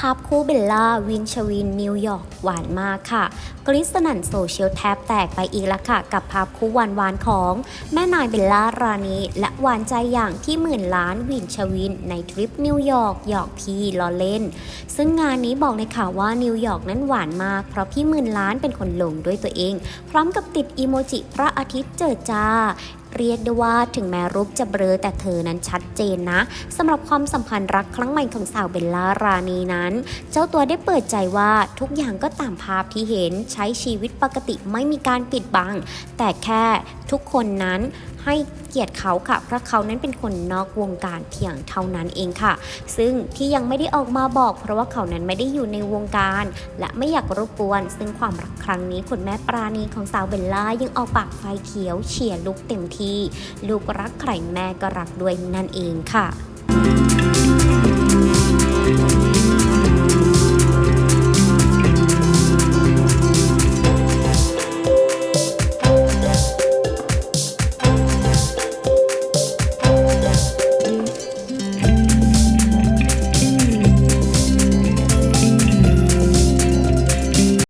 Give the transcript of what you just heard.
ภาพคู่เบลล่า วินชวิน นิวยอร์กหวานมากค่ะ กริสนันโซเชียลแทบแตกไปอีกแล้วค่ะ กับภาพคู่หวานหวานของ แม่นายเบลล่ารานีและหวานใจอย่างที่หมื่นล้านวินชวิน ในทริปนิวยอร์กหยอกพี่ล้อเล่น ซึ่งงานนี้บอกเลยค่ะว่านิวยอร์กนั้นหวานมาก เพราะพี่หมื่นล้านเป็นคนลงด้วยตัวเอง พร้อมกับติดอีโมจิพระอาทิตย์เจิดจ้า เรียกได้ว่าถึงแม้รูปจะเบลอแต่เธอนั้นชัดเจนนะสำหรับความสัมพันธ์รักครั้งใหม่ของสาวเบลล่ารานีนั้น เจ้าตัวได้เปิดใจว่าทุกอย่างก็ตามภาพที่เห็นใช้ชีวิตปกติไม่มีการปิดบัง แต่แค่ทุกคนนั้นให้เกียรติเขาค่ะ เพราะเขานั้นเป็นคนนอกวงการเพียงเท่านั้นเองค่ะ ซึ่งที่ยังไม่ได้ออกมาบอก เพราะว่าเขานั้นไม่ได้อยู่ในวงการ และไม่อยากรบกวน ซึ่งความรักครั้งนี้คุณแม่ปราณีของสาวเบลล่ายังออกปากไฟเขียวเชียร์ลูกเต็มที่ลูกรักใครแม่ก็รักด้วยนั่นเองค่ะ